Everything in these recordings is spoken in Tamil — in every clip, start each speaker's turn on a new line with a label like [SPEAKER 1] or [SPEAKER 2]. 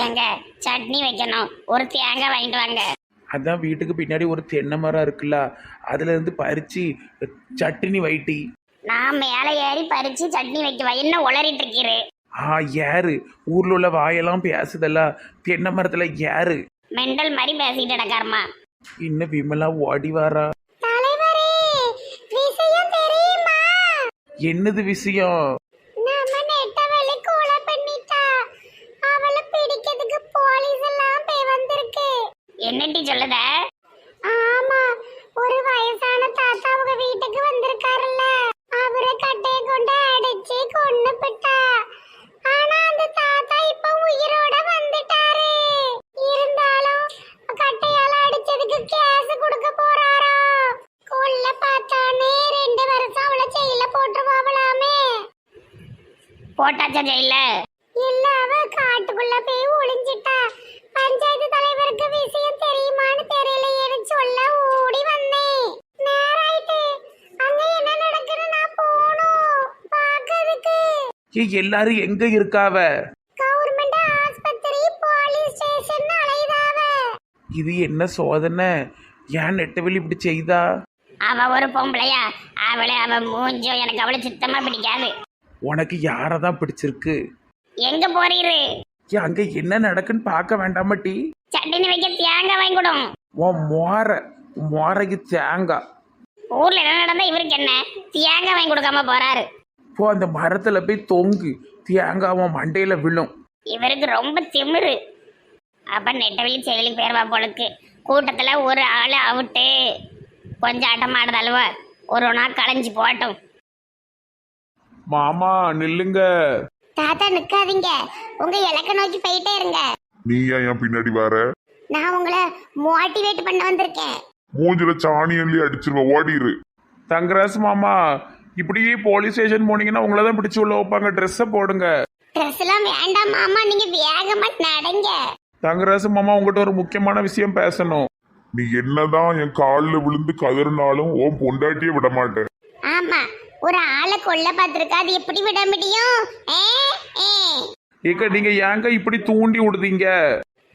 [SPEAKER 1] ஏங்க சட்னி வைக்கணும். ஒரு தேங்காய் வாங்கிட்டு வாங்க.
[SPEAKER 2] அதான் வீட்டுக்கு பின்னாடி ஒரு தென்னை மரம் இருக்குல்ல அதுல இருந்து பறிச்சு சட்னி வைட்டி.
[SPEAKER 1] நான் மேலே ஏறி பறிச்சு சட்னி வைக்கவா? என்ன உளறிட்டு இருக்கிறே
[SPEAKER 2] ஆ யாரு? ஊர்ல உள்ள வாயெல்லாம் பேசுதல்ல. தென்னை மரத்துல யாரு?
[SPEAKER 1] மெண்டல் மாதிரி பேசிட்டு நடக்காரமா
[SPEAKER 2] இன்னும் விமலா ஓடி வாரா.
[SPEAKER 1] தலைவரே விஷயம் தெரியுமா?
[SPEAKER 2] என்னது விஷயம்
[SPEAKER 1] நம்ம நெட்டவழி கொலை பண்ணிட்டா அவளை பிடிக்கிறதுக்கு போலீஸ் எல்லாம் போய் வந்திருக்கு என்னட்டி சொல்லுத? ஆமா ஒரு வயசான தாத்தா அவங்க வீட்டுக்கு வந்திருக்காருல்ல. அவரை கட்டைய கொண்டு அடிச்சு கொன்னு பிட்டா. ஆனா அந்த தாத்தா இப்ப உயிரோட வந்துட்டாரு. இருந்தாலும் கட்டையால அடிச்சதுக்கு கேஸ் கொடுக்க போறாராம். கொல்ல பார்த்தானே ரெண்டு வருஷம் அவளை ஜெயில போட்டுருவாங்களாமே. போட்டாச்சா ஜெயில இல்ல அவ காட்டுக்குள்ள போய் ஒளிஞ்சிட்டா. தலைவருக்கு விஷயம் தெரியுமான்னு தெரியலையேன்னு சொல்ல ஓடி வந்தேன். நேராயிட்டு அங்க என்ன நடக்குது நான் போகணும் பாக்கிறதுக்கு
[SPEAKER 2] ஏ எல்லாரும் எங்க இருக்காவ?
[SPEAKER 1] கவர்மெண்ட் ஆஸ்பத்திரி போலீஸ் ஸ்டேஷன் அலைதாவ
[SPEAKER 2] இது என்ன சோதனை? ஏன் நெட்டவெளி இப்படி செய்தா?
[SPEAKER 1] அவ ஒரு பொம்பளையா. அவளை அவ மூஞ்சோ எனக்கு அவளை சுத்தமா பிடிக்காது.
[SPEAKER 2] உனக்கு யாரை தான் பிடிச்சிருக்கு?
[SPEAKER 1] எங்க போறீரு?
[SPEAKER 2] ஏ அங்க என்ன நடக்குன்னு பார்க்க வேண்டாமா டி
[SPEAKER 1] சட்னி வைக்க தேங்காய் வாங்கி கொடும்
[SPEAKER 2] உன் மோர மோரைக்கு தேங்காய்.
[SPEAKER 1] ஊர்ல என்ன நடந்தா இவருக்கு என்ன? தேங்காய் வாங்கி கொடுக்காம போறாரு.
[SPEAKER 2] போ அந்த மரத்துல போய் தொங்கு. தேங்காய் உன் மண்டையில விழும்.
[SPEAKER 1] இவருக்கு ரொம்ப திமிரு. அப்ப நெட்டவெளி செயலுக்கு பேர்வா போலுக்கு. கூட்டத்துல ஒரு ஆளு அவுட்டு. கொஞ்சம் ஆட்டமாடுது அல்வா ஒரு நாள் களைஞ்சு போட்டும்
[SPEAKER 2] மாமா நில்லுங்க.
[SPEAKER 1] தாத்தா நிக்காதீங்க. உங்க இலக்க நோக்கி போயிட்டே இருங்க.
[SPEAKER 3] நீ ஏன் என் பின்னாடி வர?
[SPEAKER 1] நான் உங்களை மோட்டிவேட் பண்ண வந்திருக்கேன்.
[SPEAKER 3] மூஞ்சில சாணி அள்ளி அடிச்சிருவ ஓடிரு
[SPEAKER 2] தங்கராசு மாமா இப்படியே போலீஸ் ஸ்டேஷன் போனீங்கன்னா உங்களை தான் பிடிச்சி உள்ள வைப்பாங்க. ட்ரெஸ்ஸை போடுங்க.
[SPEAKER 1] ட்ரெஸ் எல்லாம் வேண்டாம் மாமா நீங்க வேகமா நடங்க.
[SPEAKER 2] தங்கராசு மாமா உங்ககிட்ட ஒரு முக்கியமான விஷயம் பேசணும்.
[SPEAKER 3] நீ என்னதான் என் காலில் விழுந்து கதறினாலும் உன் பொண்டாட்டியே விட மாட்டேன்.
[SPEAKER 1] ஆமா ஒரு ஆளை கொல்ல பார்த்திருக்கா அது எப்படி விட முடியும்? ஏ ஏ.
[SPEAKER 2] ஏக்க நீங்க ஏங்க இப்படி தூண்டி விடுதீங்க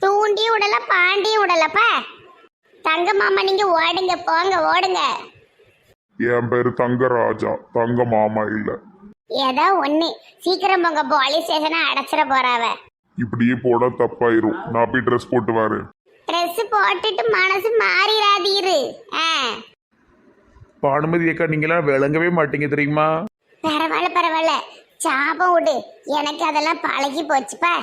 [SPEAKER 1] தூண்டி விடல பாண்டி விடலப்பா தங்க மாமா நீங்க ஓடுங்க போங்க ஓடுங்க.
[SPEAKER 3] என் பேரு தங்கராஜா. தங்க மாமா இல்ல.
[SPEAKER 1] ஏதோ ஒண்ணு. சீக்கிரம் போங்க போலீஸ் ஸ்டேஷனை அடைச்சிட போறாவ.
[SPEAKER 3] இப்படியே போட தப்பாயிரும். நான் போய் ட்ரெஸ் போட்டு வரேன்.
[SPEAKER 1] ட்ரெஸ் போட்டுட்டு மனசு மாறிடாதீரு
[SPEAKER 2] பானுமதி ஏக்கா நீங்களாம் விளங்கவே மாட்டீங்க தெரியுமா?
[SPEAKER 1] பரவாயில்ல பரவாயில்ல. சாபம் விடு. எனக்கு அதெல்லாம் பழகி போச்சுப்பா.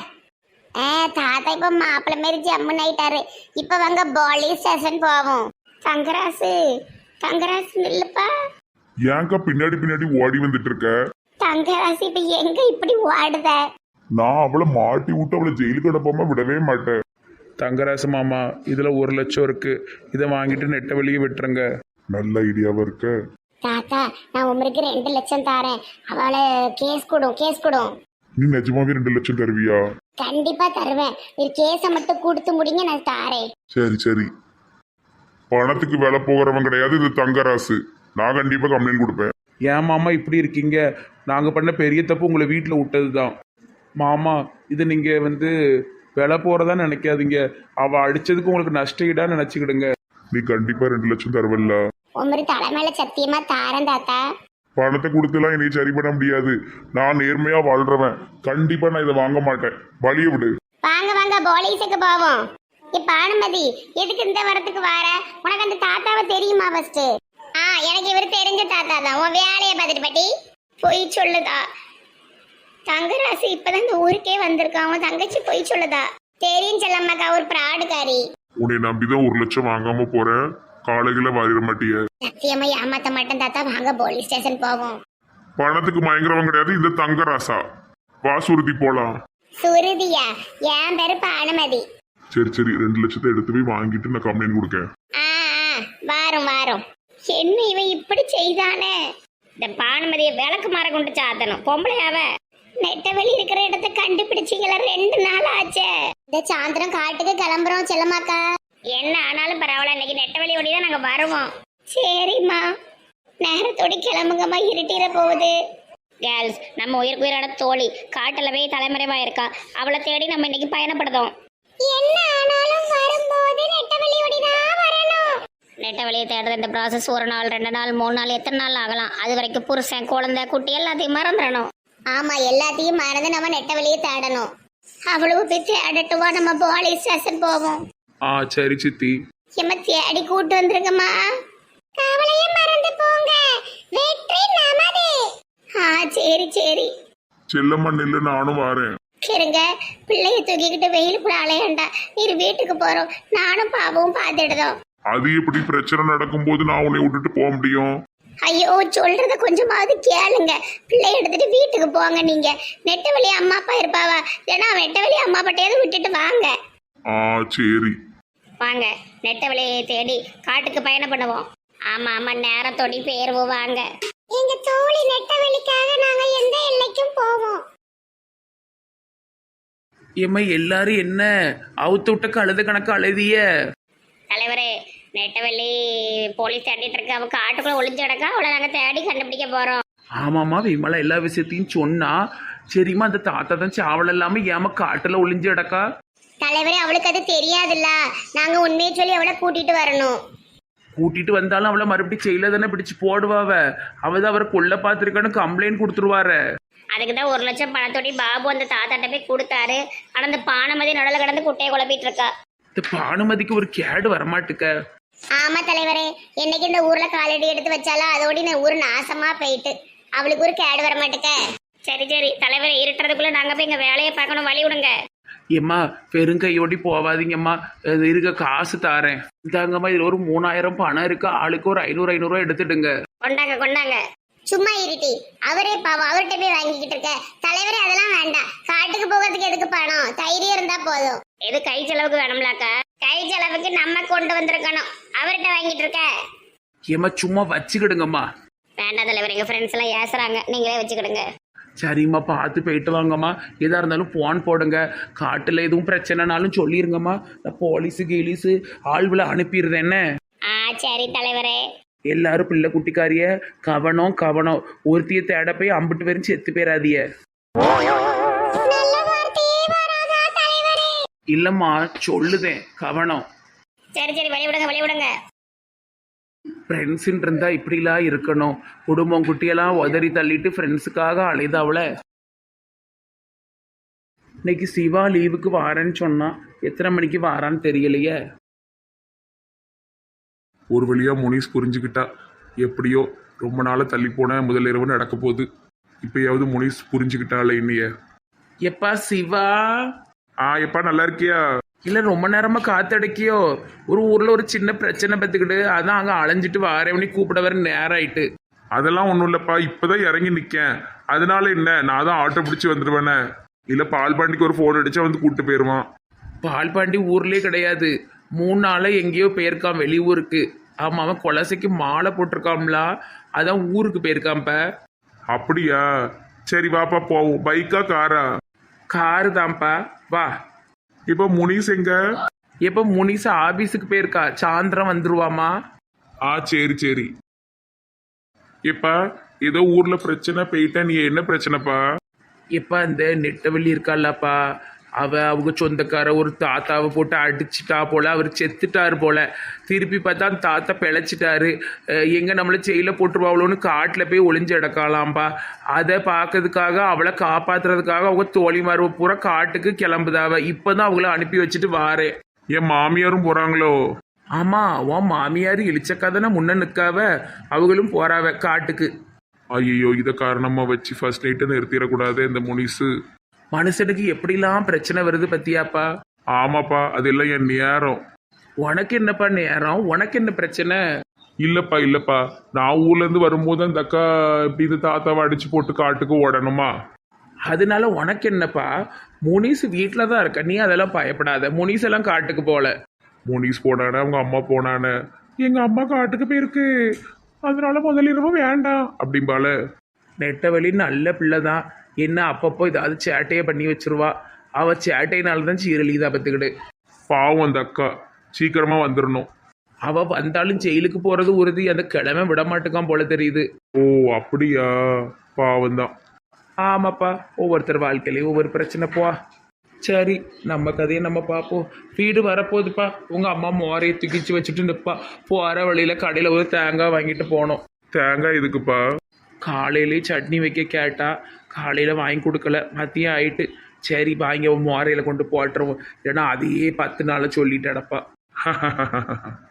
[SPEAKER 1] ஆ தாத்தா இப்ப மாப்பிள்ளை மாரி ஜம்முன்னு ஆயிட்டாரு. இப்ப வாங்க போலீஸ் ஸ்டேஷன் போவோம். தங்கராசு தங்கராசு இல்லப்பா
[SPEAKER 3] ஏன்க்கா பின்னாடி பின்னாடி ஓடி வந்துட்டு இருக்க?
[SPEAKER 1] தங்கராசு இப்ப எங்க இப்படி ஓடுத?
[SPEAKER 3] நான் அவளை மாட்டி விட்டு அவளை ஜெயிலுக்கு அனுப்பாம விடவே மாட்டேன்.
[SPEAKER 2] தங்கராசு மாமா இதுல ஒரு லட்சம் இருக்கு. இதை வாங்கிட்டு நெட்ட வெளியே விட்டுருங்க.
[SPEAKER 3] நல்ல ஐடியாவா இருக்க.
[SPEAKER 1] தாத்தா நான் உமருக்கு ரெண்டு லட்சம் தாரேன். அவளை கேஸ் கொடும் கேஸ் கொடும்
[SPEAKER 3] நீ நிஜமாவே ரெண்டு லட்சம் தருவியா?
[SPEAKER 1] கண்டிப்பா தருவேன். ஒரு கேஸை மட்டும் கொடுத்து முடிங்க நான் தாரேன்.
[SPEAKER 3] சரி சரி. பணத்துக்கு வேலை போகிறவன் கிடையாது இது தங்கராசு. நான் கண்டிப்பா கம்ப்ளைண்ட் கொடுப்பேன்.
[SPEAKER 2] ஏன் மாமா இப்படி இருக்கீங்க? நாங்க பண்ண பெரிய தப்பு உங்களை வீட்டில் விட்டது தான் மாமா இது நீங்க வந்து விலை போறதா நினைக்காதீங்க. அவ அடிச்சதுக்கு உங்களுக்கு நஷ்ட ஈடா நினைச்சுக்கிடுங்க.
[SPEAKER 3] நீ கண்டிப்பா ரெண்டு லட்சம் தருவல்ல.
[SPEAKER 1] உமரு தலைமையில சத்தியமா தாரேன் தாத்தா.
[SPEAKER 3] பணத்தை கொடுத்துலாம் என்னை சரி பண்ண முடியாது. நான் நேர்மையா வாழ்றவன். கண்டிப்பா நான் இதை வாங்க மாட்டேன். வழிய விடு.
[SPEAKER 1] வாங்க வாங்க போலீஸுக்கு போவோம். இப்ப அனுமதி எதுக்கு இந்த வரத்துக்கு வர? உனக்கு அந்த தாத்தாவை தெரியுமா ஃபர்ஸ்ட் ஆ எனக்கு இவர் தெரிஞ்ச தாத்தா தான். உன் வேலையை பார்த்துட்டு பாட்டி. பொய் சொல்லுதா? தங்கராசு இப்பதான் இந்த ஊருக்கே வந்திருக்கான். உன் தங்கச்சி பொய் சொல்லுதா? தெரியும் செல்லம்மாக்கா ஒரு பிராடுகாரி
[SPEAKER 3] உன்னை நம்பிதான் ஒரு லட்சம் வாங்காம போறேன். காலையில வாரிட மாட்டிய?
[SPEAKER 1] சத்தியமா ஏமாத்த மாட்டேன் தாத்தா வாங்க போலீஸ் ஸ்டேஷன் போவோம்.
[SPEAKER 3] பணத்துக்கு மயங்குறவன் கிடையாது இந்த தங்கராசா. வாசுருதி போலாம்.
[SPEAKER 1] சுருதியா? என் பேரு பானுமதி.
[SPEAKER 3] சரி சரி ரெண்டு லட்சத்தை எடுத்து போய் வாங்கிட்டு நான் கம்ப்ளைண்ட் கொடுக்கேன்.
[SPEAKER 1] வாரும் வாரும். என்ன இவன் இப்படி செய்தானே? இந்த பானுமதியை விளக்கு மாற கொண்டு சாத்தணும். பொம்பளையாவ. நெட்ட வெளி இருக்கிற இடத்த கண்டுபிடிச்சிங்களா ரெண்டு நாள் ஆச்சே. இந்த சாயந்தரம் காட்டுக்கு கிளம்புறோம் செல்லமாக்கா என்ன ஆனாலும் பரவாயில்ல இன்னைக்கு நெட்ட வெளி ஓடி தான் நாங்க வருவோம். சரிம்மா. நேரத்தோடி கிளம்புங்கம்மா இருட்டிட போகுது. கேர்ள்ஸ் நம்ம உயிருக்கு உயிரான தோழி காட்டுல போய் தலைமறைவா இருக்கா அவளை தேடி நம்ம இன்னைக்கு பயணப்படுதோம். என்ன ஆனாலும் வரும்போது நெட்டவெளியோடி தான் வரணும். நெட்டவெளியை தேடுற இந்த ப்ராசஸ் ஒரு நாள் ரெண்டு நாள் மூணு நாள் எத்தனை நாள் ஆகலாம்? அது வரைக்கும் புருஷன் குழந்தை குட்டி எல்லாத்தையும் மறந்துடணும். ஆமா எல்லாத்தையும் மறந்து நம்ம நெட்டவெளியை தேடணும். அவ்வளவு போய் தேடட்டுவா நம்ம போலீஸ் ஸ்டேஷன் போவோம்.
[SPEAKER 2] ஆ சரி சித்தி.
[SPEAKER 1] எம்ம தேடி கூட்டு வந்திருக்கம்மா கவலையே மறந்து போங்க. வெற்றி நமது. ஆ சரி சரி.
[SPEAKER 3] செல்லம்மா நில்லு நானும் வாரேன்.
[SPEAKER 1] இருங்க. பிள்ளைய தூக்கிக்கிட்டு வெயில் கூட அலையண்டா. நீர் வீட்டுக்கு போறோம். நானும் பாபவும் பார்த்துடுதோம்
[SPEAKER 3] அது எப்படி பிரச்சனை நடக்கும்போது நான் உன்னை விட்டுட்டு போக முடியும்?
[SPEAKER 1] ஐயோ சொல்றத கொஞ்சமாவது கேளுங்க. பிள்ளை எடுத்துட்டு வீட்டுக்கு போங்க நீங்க. நெட்ட வழி அம்மா அப்பா இருப்பாவா? ஏன்னா நெட்ட வழி அம்மா அப்பாட்டையாவது விட்டுட்டு வாங்க.
[SPEAKER 3] ஆ சரி.
[SPEAKER 1] வாங்க நெட்ட வழியை தேடி காட்டுக்கு பயணம் பண்ணுவோம். ஆமா ஆமா நேரத்தோடி பேருவோம் வாங்க. எங்க தோழி நெட்ட வெளிக்காக நாங்க எந்த எல்லைக்கும் போவோம்?
[SPEAKER 2] ஏம்மா எல்லாரும் என்ன அவுத்து விட்ட கழுத கணக்கு அழுதிய?
[SPEAKER 1] தலைவரே நெட்டவெளி போலீஸ் தேடிட்டு இருக்கு அவ காட்டுக்குள்ள ஒளிஞ்சு கிடக்கா? அவளை நாங்க தேடி கண்டுபிடிக்க போறோம்.
[SPEAKER 2] ஆமாம்மா விமலா எல்லா விஷயத்தையும் சொன்னா சரிம்மா அந்த தாத்தா தான் சாவல் இல்லாம ஏமா காட்டுல ஒளிஞ்சு கிடக்கா?
[SPEAKER 1] தலைவரே அவளுக்கு அது தெரியாதுல்ல. நாங்க உண்மையை சொல்லி அவளை கூட்டிட்டு வரணும்.
[SPEAKER 2] கூட்டிட்டு வந்தாலும் அவளை மறுபடியும் செயல தானே பிடிச்சு போடுவாவ அவ. தான் அவரை கொல்ல பார்த்துருக்கான்னு கம்ப்ளைண்ட் கொடுத்துருவாரு.
[SPEAKER 1] அதுக்கு தான் ஒரு லட்சம் பணத்தோடி பாபு அந்த தாத்தாட்ட போய் கொடுத்தாரு. ஆனா அந்த பானமதி நடுவில் கிடந்து குட்டையை குழப்பிட்டு இருக்கா
[SPEAKER 2] இந்த பானுமதிக்கு ஒரு கேடு வரமாட்டுக்க.
[SPEAKER 1] ஆமா தலைவரே என்னைக்கு இந்த ஊர்ல காலடி எடுத்து வச்சாலும் அதோட இந்த ஊர் நாசமா போயிட்டு. அவளுக்கு ஒரு கேடு வர மாட்டுக்க சரி சரி. தலைவரே இருட்டுறதுக்குள்ள நாங்க போய் எங்க வேலையை பார்க்கணும். வழி விடுங்க.
[SPEAKER 2] ஏம்மா பெருங்கையோடி போவாதீங்கம்மா. இது இருக்க காசு தாரேன். இதாங்கம்மா இதுல ஒரு மூணாயிரம் பணம் இருக்கு. ஆளுக்கு ஒரு ஐநூறு ஐநூறுரூவா எடுத்துடுங்க.
[SPEAKER 1] கொண்டாங்க கொண்டாங்க. சும்மா இருட்டி. அவரே பாவம் அவர்கிட்ட போய் வாங்கிக்கிட்டு இருக்க. தலைவரே அதெல்லாம் வேண்டாம். காட்டுக்கு போகிறதுக்கு எதுக்கு பணம்? தைரியம் இருந்தா போதும். எது கை செலவுக்கு வேணும்லாக்கா? கை செலவுக்கு நம்ம கொண்டு வந்திருக்கணும். அவர்கிட்ட வாங்கிட்டு இருக்க.
[SPEAKER 2] ஏம்மா சும்மா வச்சுக்கிடுங்கம்மா.
[SPEAKER 1] வேண்டாம் தலைவர் எங்க ஃப்ரெண்ட்ஸ் எல்லாம் ஏசுறாங்க. நீங்களே வச்சுக்கிடுங்க.
[SPEAKER 2] சரிம்மா பார்த்து போயிட்டு வாங்கம்மா. எதா இருந்தாலும் போன் போடுங்க. காட்டில் எதுவும் பிரச்சனைனாலும் சொல்லிருங்கம்மா. நான் போலீஸு கீலீஸு ஆள்களை அனுப்பிடுறேன் என்ன?
[SPEAKER 1] ஆ சரி தலைவரே.
[SPEAKER 2] எல்லாரும் பிள்ளை குட்டிக்காரிய கவனம் கவனம். ஒருத்திய தேட போய் அம்பிட்டு பேரும் செத்து போயிடாதிய இல்லைம்மா சொல்லுதேன். கவனம்.
[SPEAKER 1] சரி சரி வழி விடுங்க வழி விடுங்க
[SPEAKER 2] ஃப்ரெண்ட்ஸுன்னு இருந்தா இப்படிலாம் இருக்கணும். குடும்பம் குட்டியெல்லாம் உதறி தள்ளிட்டு ஃப்ரெண்ட்ஸுக்காக அழைதாவல இன்னைக்கு சிவா லீவுக்கு வாரேன்னு சொன்னான் எத்தனை மணிக்கு வாரான்னு தெரியலையே.
[SPEAKER 3] ஒரு வழியா முனிஸ் புரிஞ்சுக்கிட்டா எப்படியோ ரொம்ப நாளா தள்ளி போன முதல் இரவு நடக்க போகுது. இப்பயாவது முனிஸ் புரிஞ்சுக்கிட்டால இன்னைய
[SPEAKER 2] எப்பா சிவா?
[SPEAKER 3] ஆ எப்பா நல்லா இருக்கியா?
[SPEAKER 2] இல்லை ரொம்ப நேரமா காத்தடைக்கியோ? ஒரு ஊர்ல ஒரு சின்ன பிரச்சனை பத்துக்கிட்டு அதான் அங்கே அலைஞ்சிட்டு வாரேவனி கூப்பிட வர நேரம் ஆயிட்டு
[SPEAKER 3] அதெல்லாம் ஒன்றும் இல்லைப்பா இப்போதான் இறங்கி நிற்கேன் அதனால என்ன நான் தான் ஆட்டோ பிடிச்சி வந்துடுவேனே இல்லை பால் பாண்டிக்கு ஒரு ஃபோன் அடிச்சா வந்து கூப்பிட்டு போயிடுவான்
[SPEAKER 2] பால்பாண்டி ஊர்லயே கிடையாது. மூணு நாளா எங்கேயோ போயிருக்கான் வெளியூருக்கு. ஆமா அவன் கொலசைக்கு மாலை போட்டிருக்கான்ல அதான் ஊருக்கு போயிருக்கான்ப்ப
[SPEAKER 3] அப்படியா? சரி வாப்பா போவோம். பைக்கா காரா?
[SPEAKER 2] காரு தான்ப்பா. வா.
[SPEAKER 3] இப்போ முனிஸ் எங்க?
[SPEAKER 2] எப்போ முனிசா ஆபீஸுக்கு போயிருக்கா. சாயந்தரம் வந்துருவாமா?
[SPEAKER 3] ஆ சரி சரி. இப்ப ஏதோ ஊர்ல பிரச்சனை போயிட்டா நீ என்ன பிரச்சனைப்பா?
[SPEAKER 2] எப்ப அந்த நெட்டவள்ளி இருக்கால்லப்பா. அவ அவங்க சொந்தக்கார ஒரு தாத்தாவை போட்டு அடிச்சிட்டா போல அவர் செத்துட்டாரு போல. திருப்பி பார்த்தா தாத்தா பிழைச்சிட்டாரு. எங்க நம்மள செயல போட்டுருவாங்களோன்னு காட்டில் போய் ஒளிஞ்சு கிடக்கலாம்ப்பா அதை பார்க்கறதுக்காக அவளை காப்பாத்துறதுக்காக அவங்க தோழிமார்வ பூரா காட்டுக்கு கிளம்புதாவ இப்பதான் அவங்கள அனுப்பி வச்சுட்டு வாரேன்
[SPEAKER 3] என் மாமியாரும் போறாங்களோ?
[SPEAKER 2] ஆமா உன் மாமியார் இழிச்சக்கா தானே முன்ன நிற்காவ அவங்களும் போறாவ காட்டுக்கு.
[SPEAKER 3] ஐயோ இதை காரணமா வச்சு ஃபர்ஸ்ட் நைட்டு நிறுத்திடக்கூடாது இந்த முனிசு.
[SPEAKER 2] மனுஷனுக்கு எப்படிலாம் பிரச்சனை வருது பத்தியாப்பா?
[SPEAKER 3] ஆமாப்பா அதெல்லாம் என் நேரம்.
[SPEAKER 2] உனக்கு என்னப்பா நேரம்? உனக்கு என்ன பிரச்சனை?
[SPEAKER 3] இல்லப்பா இல்லப்பா. நான் ஊர்ல இருந்து வரும்போது அந்த அக்கா இப்படி இந்த தாத்தாவை அடிச்சு போட்டு காட்டுக்கு ஓடணுமா?
[SPEAKER 2] அதனால உனக்கு என்னப்பா? முனிஸ் வீட்டில் தான் இருக்க? நீ அதெல்லாம் பயப்படாத. முனிஸ் எல்லாம் காட்டுக்கு போல.
[SPEAKER 3] முனிஸ் போனானே அவங்க அம்மா போனானே? எங்க அம்மா காட்டுக்கு போயிருக்கு. அதனால முதல் இரவு வேண்டாம். அப்படிம்பால
[SPEAKER 2] நெட்டவழி நல்ல பிள்ளை தான் என்ன அப்பப்போ ஏதாவது சேட்டையை பண்ணி வச்சிருவா. அவ சேட்டையினால தான் சீரழிதா பத்துக்கிடு
[SPEAKER 3] பாவம் அந்த அக்கா. சீக்கிரமா வந்துடணும்
[SPEAKER 2] அவ வந்தாலும் ஜெயிலுக்கு போறது உறுதி. அந்த கிழமை விட மாட்டுக்கான் போல தெரியுது.
[SPEAKER 3] ஓ அப்படியா? பாவம் தான்
[SPEAKER 2] ஆமாப்பா ஒவ்வொருத்தர் வாழ்க்கையிலையும் ஒவ்வொரு பிரச்சனை போ. சரி நம்ம கதையை நம்ம பார்ப்போம். வீடு வரப்போகுதுப்பா. உங்கள் அம்மா மோரையை தூக்கிச்சு வச்சுட்டு நிற்பா போகிற வழியில் கடையில் ஒரு தேங்காய் வாங்கிட்டு போனோம்.
[SPEAKER 3] தேங்காய் எதுக்குப்பா?
[SPEAKER 2] காலையிலே சட்னி வைக்க கேட்டா காலையில் வாங்கி கொடுக்கல. மதியம் ஆயிட்டு சரி வாங்கி அவன் மோரையில் கொண்டு போட்டுருவோம் ஏன்னா அதையே பத்து நாள் சொல்லிட்டடப்பா